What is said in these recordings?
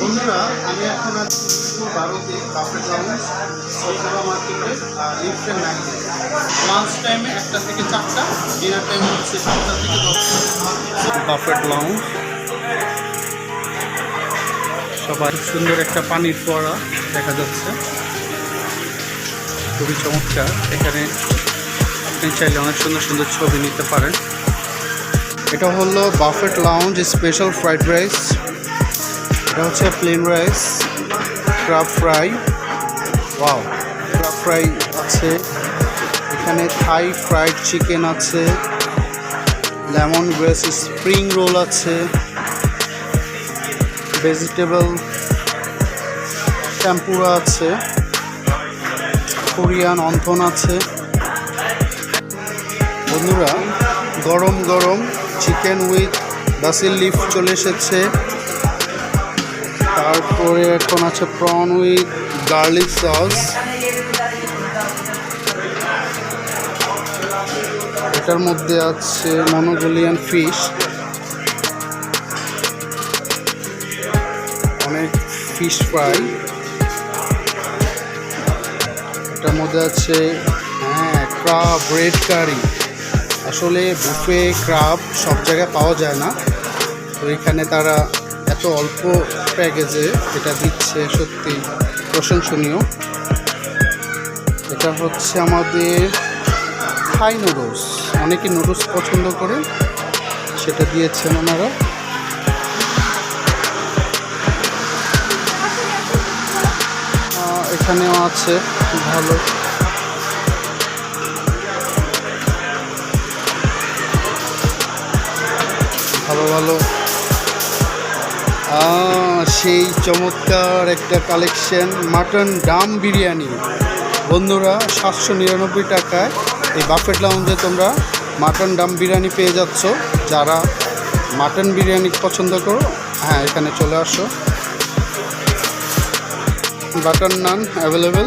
বন্ধুরা আমি এখন আছি বারোতে কাপড় মার্কেটে নাইনে লাঞ্চ টাইমে একটা থেকে চারটা ডিনার টাইম হচ্ছে সাতটা থেকে দশটা। বাফেট লাউন্স সবার সুন্দর একটা পানির ফোয়ারা দেখা যাচ্ছে। খুবই চমৎকার। এখানে আপনি চাইলে অনেক সুন্দর সুন্দর ছবি নিতে পারেন। এটা হলো buffet lounge special fried rice এটা হচ্ছে plain rice crab fry wow crab fry আছে। এখানে থাই ফ্রাইড চিকেন আছে। লেমন গ্রেস স্প্রিং রোল আছে। ভেজিটেবল টেম্পুরা আছে। কোরিয়ান অন্থন আছে। বন্ধুরা, গরম গরম চিকেন উইথ বাসিল লিফ চলে এসেছে। তারপরে এখন আছে প্রন উইথ গার্লিক সস এটার মধ্যে আছে মনোগোলিয়ান ফিশ অনেক ফিশ ফ্রাই এটার মধ্যে আছে হ্যাঁ ক্রাব রেড কারি আসলে বুফে ক্রাব সব জায়গায় পাওয়া যায় না। তো এখানে তারা এত অল্প প্যাকেজে এটা দিচ্ছে সত্যি প্রশংসনীয়। এটা হচ্ছে আমাদের থাই নুডলস। অনেকে নুডলস পছন্দ করে, সেটা দিয়েছেন ওনারা। এখানেও আছে, ভালো। ভালো ভালো। সেই চমৎকার একটা কালেকশন মাটন ডাম বিরিয়ানি বন্ধুরা, সাতশো নিরানব্বই টাকায় এই বাফেট লাউঞ্জে তোমরা মাটন ডাম বিরিয়ানি পেয়ে যাচ্ছ। যারা মাটন বিরিয়ানি পছন্দ করো হ্যাঁ এখানে চলে আসো। বাটার নান অ্যাভেলেবেল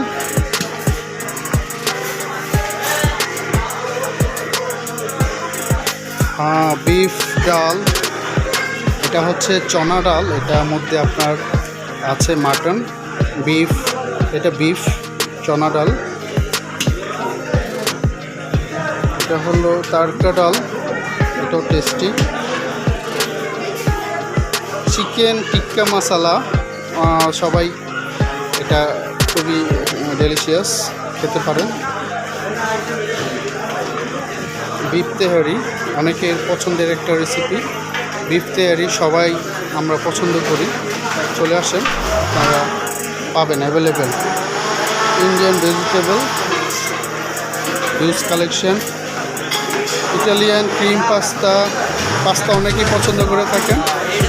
হ্যাঁ বিফ ডাল। এটা হচ্ছে চনা ডাল, এটার মধ্যে আপনার আছে মাটন, বিফ, এটা বিফ, চনা ডাল। এটা হলো তারকা ডাল, এটাও টেস্টি চিকেন টিক্কা মশালা সবাই এটা খুবই ডেলিশিয়াস খেতে পারেন। বিফ তেহারি, অনেকের পছন্দের একটা রেসিপি বিফ তেহারি সবাই আমরা পছন্দ করি। চলে আসেন তারা পাবেন available Indian vegetable huge collection Italian cream pasta pasta অনেকেই পছন্দ করে থাকেন,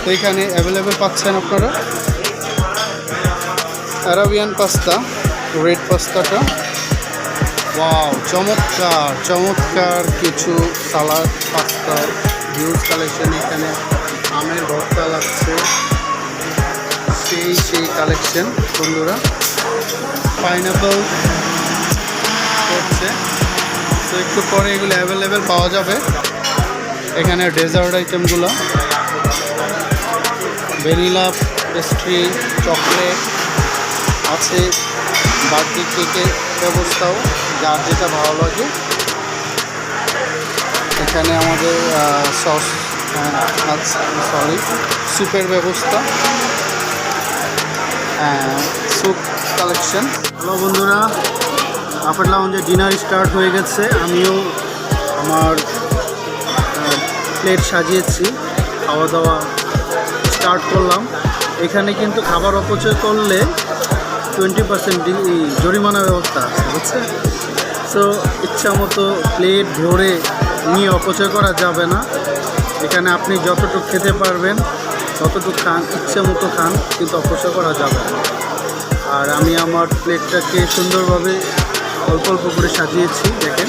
তো এখানে অ্যাভেলেবেল পাচ্ছেন আপনারা। অ্যারাবিয়ান পাস্তা রেড পাস্তাটা ওয়াও চমৎকার চমৎকার কিছু সালাদ পাস্তা হিউজ কালেকশন এখানে। আমের ভর্তা লাগছে। সেই সেই কালেকশন বন্ধুরা। পাইনাপল করছে তো একটু পরে এগুলো অ্যাভেলেবেল পাওয়া যাবে। এখানে ডেজার্ট আইটেমগুলো ভ্যানিলা পেস্ট্রি চকলেট আছে। বার্থডে কেকের ব্যবস্থাও যার যেটা ভালো লাগে। এখানে আমাদের সস সরি স্যুপের ব্যবস্থা। স্যুপ কালেকশন হ্যালো বন্ধুরা আফার লাউঞ্জে ডিনার স্টার্ট হয়ে গেছে। আমিও আমার প্লেট সাজিয়েছি খাওয়া দাওয়া স্টার্ট করলাম। এখানে কিন্তু খাবার অপচয় করলে টোয়েন্টি পার্সেন্ট জরিমানা ব্যবস্থা আছে, বুঝছেন? সো ইচ্ছা মতো প্লেট ভরে নিয়ে অপচয় করা যাবে না। এখানে আপনি যতটুকু খেতে পারবেন, ততটুকু খান, ইচ্ছে মতো খান, কিন্তু অপচয় করা যাবে না। আর আমি আমার প্লেটটাকে সুন্দরভাবে অল্প অল্প করে সাজিয়েছি, দেখেন।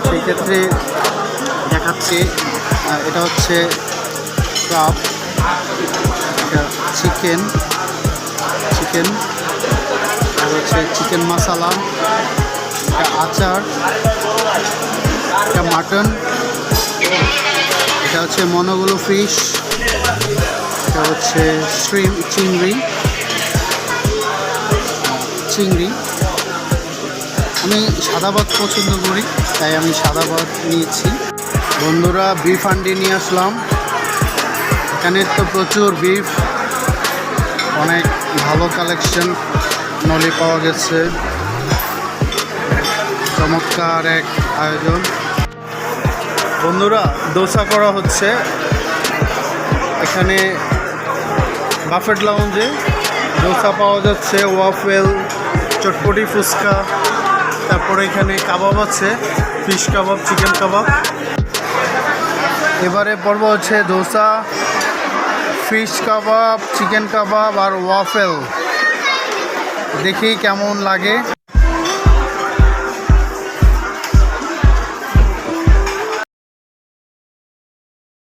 তো সেই ক্ষেত্রে দেখাচ্ছে এটা হচ্ছে কাপ, এটা চিকেন চিকেন, আর হচ্ছে চিকেন মশালা আচার। এটা মাটন। এটা হচ্ছে মনোগুলো ফিশ। এটা হচ্ছে চিংড়ি। চিংড়ি। আমি সাদা ভাত পছন্দ করি, তাই আমি সাদা ভাত নিয়েছি। বন্ধুরা বিফ হান্ডি নিয়ে আসলাম। এখানে তো প্রচুর বিফ অনেক ভালো কালেকশন নলি পাওয়া গেছে। চমৎকার এক আয়োজন। বন্ধুরা, দোসা করা হচ্ছে। এখানে বাফেট লাউঞ্জে দোসা পাওয়া যাচ্ছে ওয়াফেল চটপটি ফুচকা, তারপরে এখানে কাবাব আছে ফিশ কাবাব চিকেন কাবাব। এবারে পর্ব হচ্ছে dosa fish kebab chicken kebab আর ওয়াফেল দেখি কেমন লাগে।